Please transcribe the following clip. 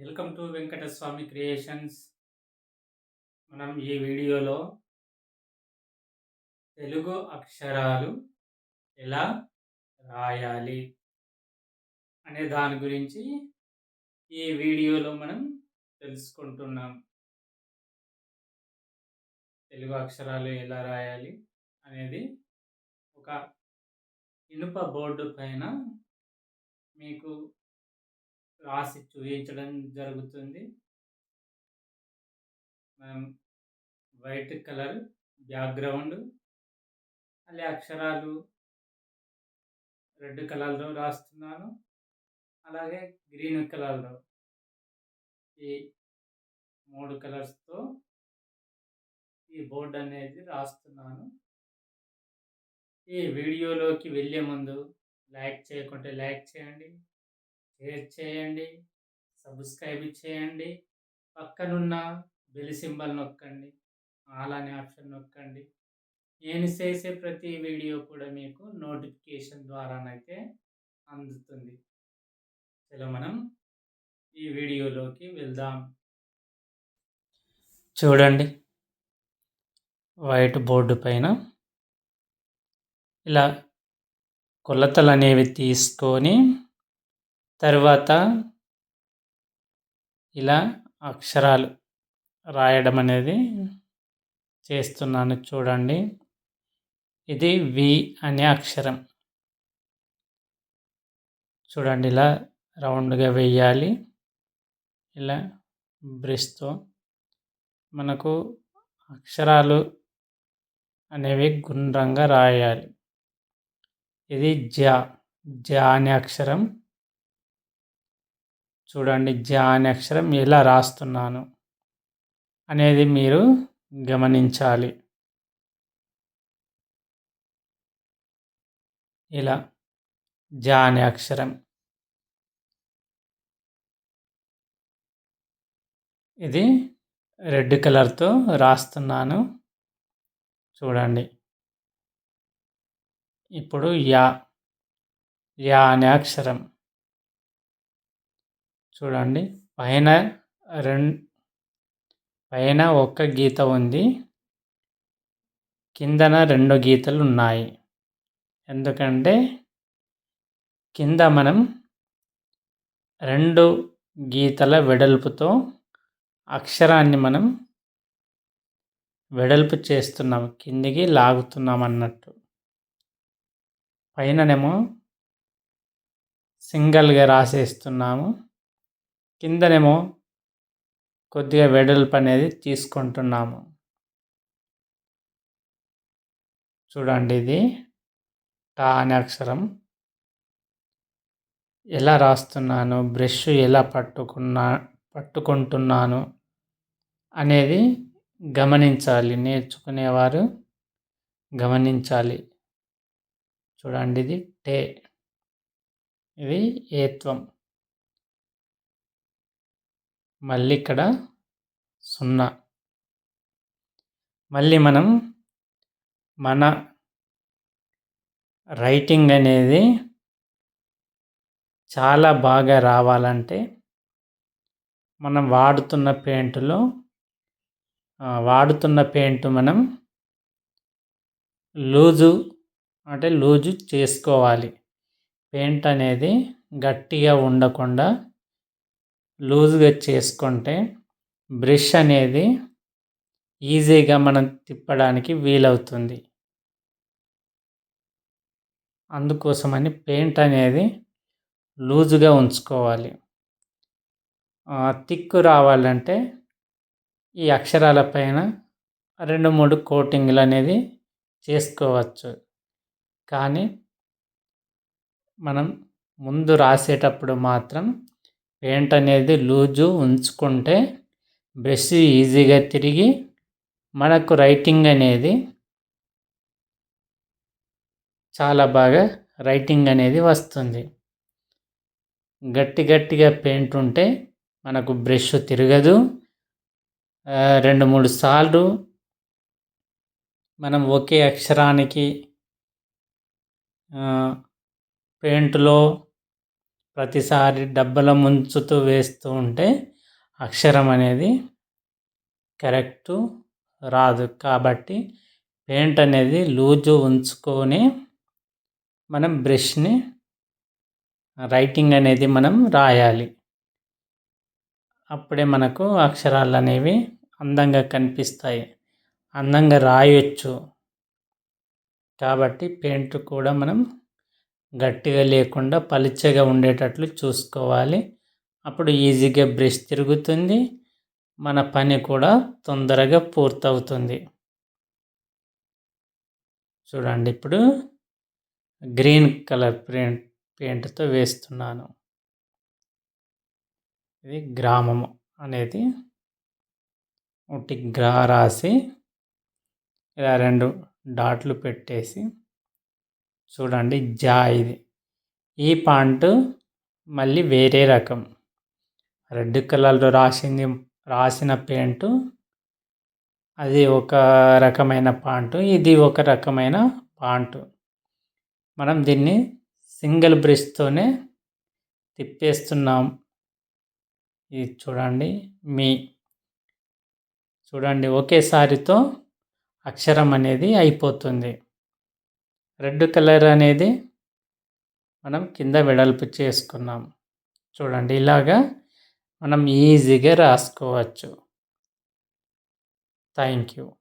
Welcome to Venkataswamy creations. మనం ఈ వీడియోలో తెలుగు అక్షరాలు ఎలా రాయాలి అనే దాని గురించి ఈ వీడియోలో మనం తెలుసుకుంటున్నాం. తెలుగు అక్షరాలు ఎలా రాయాలి అనేది ఒక ఇనుప బోర్డు పైన మీకు రాసి చూపించడం జరుగుతుంది. మనం వైట్ కలర్ బ్యాక్గ్రౌండ్. అలాగే అక్షరాలు రెడ్ కలర్లో రాస్తున్నాను. అలాగే గ్రీన్ కలర్లో ఈ మూడు కలర్స్తో ఈ బోర్డు అనేది రాస్తున్నాను. ఈ వీడియోలోకి వెళ్ళే ముందు లైక్ చేయకుంటే లైక్ చేయండి. షేర్ చేయండి సబ్స్క్రైబ్ చేయండి పక్కనున్న బెల్ సింబల్ నొక్కండి ఆల్ అనే ఆప్షన్ నొక్కండి. నేను చేసే ప్రతి వీడియో కూడా మీకు నోటిఫికేషన్ ద్వారానైతే అందుతుంది. చలో మనం ఈ వీడియోలోకి వెళ్దాం. చూడండి వైట్ బోర్డు పైన ఇలా కొలతలు అనేవి తీసుకొని తర్వాత ఇలా అక్షరాలు రాయడం అనేది చేస్తున్నాను చూడండి. ఇది వి అనే అక్షరం. చూడండి ఇలా రౌండ్గా వేయాలి ఇలా బ్రష్తో మనకు అక్షరాలు అనేవి గుండ్రంగా రాయాలి. ఇది జ జ అనే అక్షరం. చూడండి జ అనే అక్షరం ఎలా రాస్తున్నాను అనేది మీరు గమనించాలి. ఇలా జ అనే అక్షరం. ఇది రెడ్ కలర్తో రాస్తున్నాను. చూడండి. ఇప్పుడు యా యా అనే అక్షరం. చూడండి. పైన రెండు పైన ఒక్క గీత ఉంది. కిందన రెండు గీతలు ఉన్నాయి. ఎందుకంటే కింద మనం రెండు గీతల వెడల్పుతో అక్షరాన్ని మనం వెడల్పు చేస్తున్నాం. కిందికి లాగుతున్నాం అన్నట్టు. పైననేమో సింగల్గా రాసేస్తున్నాము. కిందనేమో కొద్దిగా వెడల్పు అనేది తీసుకుంటున్నాము. చూడండి ఇది. టా అనే అక్షరం. ఎలా రాస్తున్నాను? బ్రష్ ఎలా పట్టుకున్నా పట్టుకుంటున్నాను అనేది గమనించాలి. నేర్చుకునేవారు గమనించాలి. చూడండి ఇది. టే. ఇది ఏత్వం మళ్ళీ ఇక్కడ సున్నా. మళ్ళీ మనం మన రైటింగ్ అనేది చాలా బాగా రావాలంటే మనం వాడుతున్న పెయింట్లో వాడుతున్న పెయింట్ మనం లూజు అంటే లూజు చేసుకోవాలి. పెయింట్ అనేది గట్టిగా ఉండకుండా లూజ్గా చేసుకుంటే బ్రష్ అనేది ఈజీగా మనం తిప్పడానికి వీలవుతుంది. అందుకోసమని పెయింట్ అనేది లూజుగా ఉంచుకోవాలి. తిక్కు రావాలంటే ఈ అక్షరాల పైన రెండు మూడు కోటింగ్లు అనేది చేసుకోవచ్చు. కానీ మనం ముందు రాసేటప్పుడు మాత్రం పెయింట్ అనేది లూజు ఉంచుకుంటే బ్రష్ ఈజీగా తిరిగి మనకు రైటింగ్ అనేది చాలా బాగా రైటింగ్ అనేది వస్తుంది. గట్టి గట్టిగా పెయింట్ ఉంటే మనకు బ్రష్ తిరగదు. రెండు మూడు సార్లు మనం ఒకే అక్షరానికి పెయింట్లో ప్రతిసారి డబ్బల ముంచుతూ వేస్తూ ఉంటే అక్షరం అనేది కరెక్టు రాదు. కాబట్టి పెయింట్ అనేది లూజు ఉంచుకొని మనం బ్రష్ని రైటింగ్ అనేది మనం రాయాలి. అప్పుడే మనకు అక్షరాలు అనేవి అందంగా కనిపిస్తాయి. అందంగా రాయొచ్చు. కాబట్టి పెయింట్ కూడా మనం గట్టిగా లేకుండా పలుచగా ఉండేటట్లు చూసుకోవాలి. అప్పుడు ఈజీగా బ్రష్ తిరుగుతుంది. మన పని కూడా తొందరగా పూర్తవుతుంది. చూడండి ఇప్పుడు గ్రీన్ కలర్ పెయింట్ పెయింట్తో వేస్తున్నాను. ఇది గ్రామము అనేది. ఒకటి గ్రా రాసి ఇలా రెండు డాట్లు పెట్టేసి చూడండి జా ఇది. ఈ పాంట్ మళ్ళీ వేరే రకం. రెడ్ కలర్లో రాసింది రాసిన పెయింట్ అది ఒక రకమైన పాంటు ఇది ఒక రకమైన పాంటు మనం దీన్ని సింగిల్ బ్రష్తోనే తిప్పేస్తున్నాం. ఇది చూడండి మీ. చూడండి ఒకేసారితో అక్షరం అనేది అయిపోతుంది. రెడ్ కలర్ అనేది మనం కింద వెడల్పు చేసుకున్నాం. చూడండి ఇలాగా మనం ఈజీగా రాసుకోవచ్చు. Thank you.